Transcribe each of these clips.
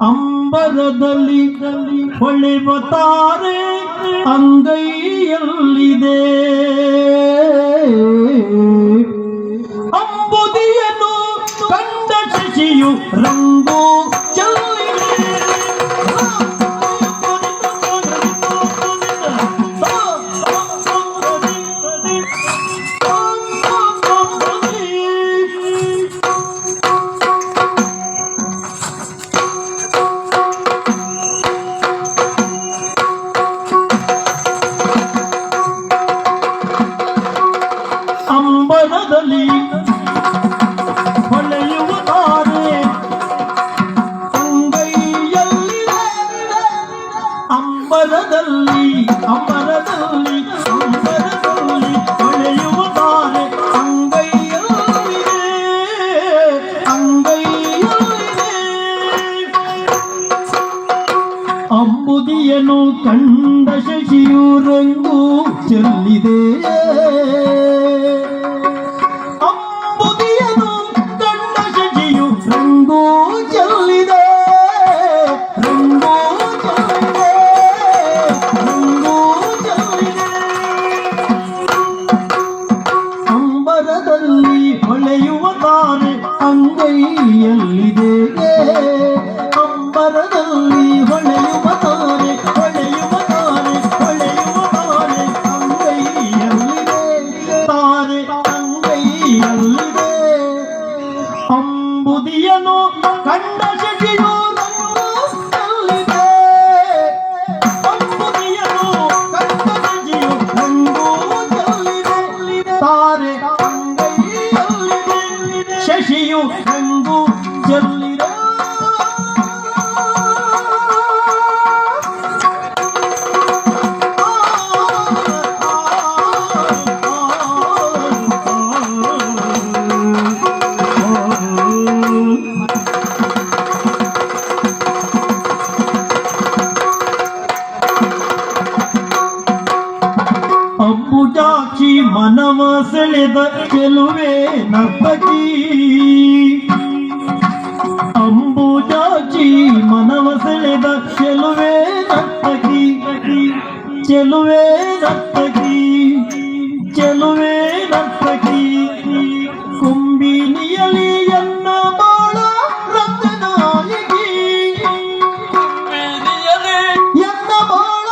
ಅಂಬರದಲ್ಲಿ ಹೊಳೆವ ತಾರೆ ಅಂಗೈಯಲ್ಲಿದೆ. ಅಂಬರದಲ್ಲಿ ಹೊಳೆಯುವ ತಾರೆ ಅಂಗೈಯಲ್ಲಿದೆ ಅಂಬರದಲ್ಲಿ ಅಂಬರದಲ್ಲಿ ಅಂಬರದಲ್ಲಿ ಹೊಳೆಯುವ ತಾರೆ ಅಂಗೈಯಲ್ಲಿದೆ ಅಂಗೈಯಲ್ಲಿದೆ ಅಂಬುದಿಯನು ಕಂಡ ಶಶಿಯು ರಂಗು ಚೆಲ್ಲಿದೆ ಅಂಗೈಯಲ್ಲಿದೆ ಅಂಬರದಲ್ಲಿ ಹೊಳೆಯುವ ತಾರೆ ಹೊಳೆಯುವ ತಾರೆ ಹೊಳೆಯುವ ತಾರೆ ಅಂಗೈಯಲ್ಲಿದೆ. ತಾರೆ ಅಂಗೈಯಲ್ಲಿದೆ. ಅಂಬುದಿಯನು ಕಂಡ ಶಶಿಯು ಶಶಿಯು ರಂಗು ಚೆಲ್ಲಿದೆ ಅಂಬುಜಾಕ್ಷಿ ಮನವ ಸೆಳೆದ ಚೆಲುವೆ ನರ್ತಕಿ ಚೆಲುವೆ ನರ್ತಕಿ ಚೆಲುವೆ ನರ್ತಕಿ ಕುಂಬಿನಿಯಲಿ ಎನ್ನ ಬಾಳ ರಂಗನಾಯಕಿ ಎನ್ನ ಬಾಳ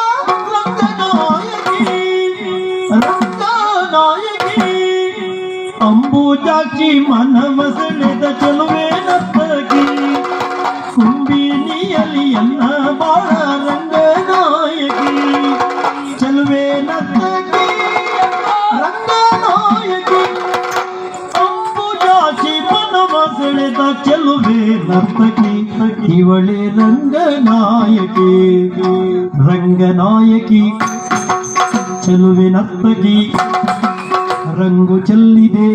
ರಂಗನಾಯಕಿ ರಂಗನಾಯಕಿ ಅಂಬುಜಾಕ್ಷಿ ಮನವ ಸೆಳೆದ ಚೆಲುವೆ ಚೆಲುವೆ ನರ್ತಕಿ ಇವಳೆ ರಂಗನಾಯಕಿ. ರಂಗನಾಯಕಿ ಚೆಲುವೆ ನರ್ತಕಿ ರಂಗು ಚೆಲ್ಲಿದೆ.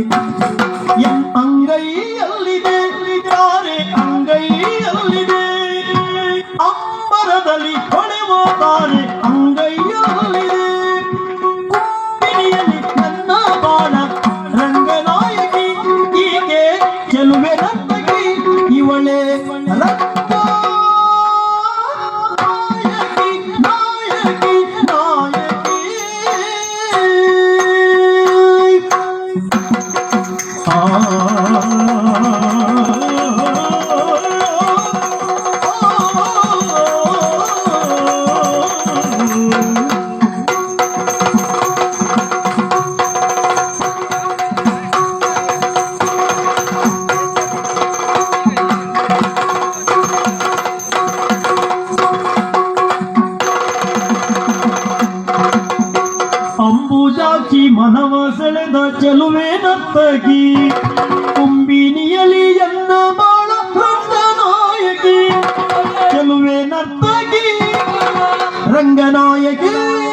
啊 ನರ್ತಕಿ ಕುಂಬಿನಿಯಲಿ ಎನ್ನ ಬಾಳ ರಂಗನಾಯಕಿ ರಂಗನಾಯಕಿ.